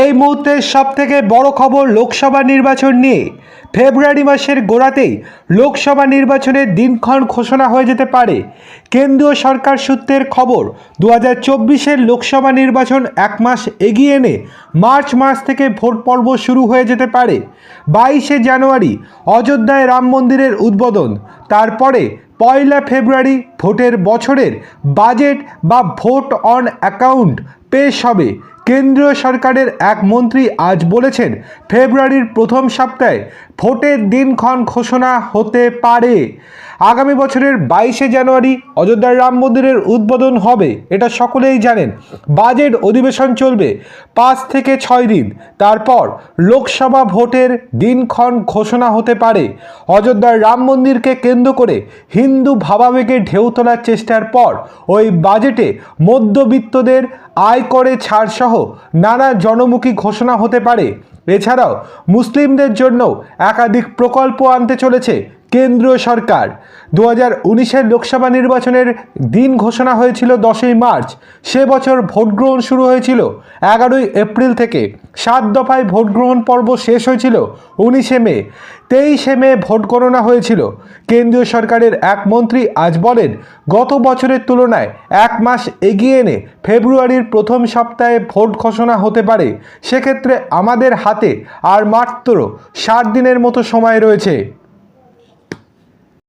এই মুহূর্তে সব থেকে বড় খবর লোকসভা নির্বাচন নিয়ে। ফেব্রুয়ারি মাসের গোড়াতেই লোকসভা নির্বাচনের দিনক্ষণ ঘোষণা হয়ে যেতে পারে। কেন্দ্রীয় সরকার সূত্রের খবর দু হাজার লোকসভা নির্বাচন এক মাস এগিয়ে এনে মার্চ মাস থেকে ভোট পর্ব শুরু হয়ে যেতে পারে। বাইশে জানুয়ারি, অযোধ্যায় রাম মন্দিরের উদ্বোধন। তারপরে পয়লা ফেব্রুয়ারি, ভোটের বছরের বাজেট বা ভোট অন অ্যাকাউন্ট পেশ হবে। কেন্দ্রীয় সরকারের এক মন্ত্রী আজ বলেছেন ফেব্রুয়ারির প্রথম সপ্তাহে ভোটের দিনক্ষণ ঘোষণা হতে পারে। আগামী বছরের বাইশে জানুয়ারি অযোধ্যার রাম মন্দিরের উদ্বোধন হবে, এটা সকলেই জানেন। বাজেট অধিবেশন চলবে পাঁচ থেকে ছয় দিন। তারপর লোকসভা ভোটের দিনক্ষণ ঘোষণা হতে পারে। অযোধ্যার রাম মন্দিরকে কেন্দ্র করে হিন্দু ভাবাবেগে ঢেউ তোলার চেষ্টার পর ওই বাজেটে মধ্যবিত্তদের আয় করে ছাড়সহ নানা জনমুখী ঘোষণা হতে পারে। এছাড়াও মুসলিমদের জন্য একাধিক প্রকল্প আনতে চলেছে কেন্দ্রীয় সরকার। দু হাজার উনিশের লোকসভা নির্বাচনের দিন ঘোষণা হয়েছিল দশই মার্চ। সে বছর ভোট গ্রহণ শুরু হয়েছিল এগারোই এপ্রিল থেকে। সাত দফায় ভোট গ্রহণ পর্ব শেষ হয়েছিল উনিশে মে। তেইশে মে ভোট গণনা হয়েছিল। কেন্দ্রীয় সরকারের এক মন্ত্রী আজ বলেন, গত বছরের তুলনায় এক মাস এগিয়ে এনে ফেব্রুয়ারির প্রথম সপ্তাহে ভোট ঘোষণা হতে পারে। সেক্ষেত্রে আমাদের হাতে আর মাত্র ষাট দিনের মতো সময় রয়েছে।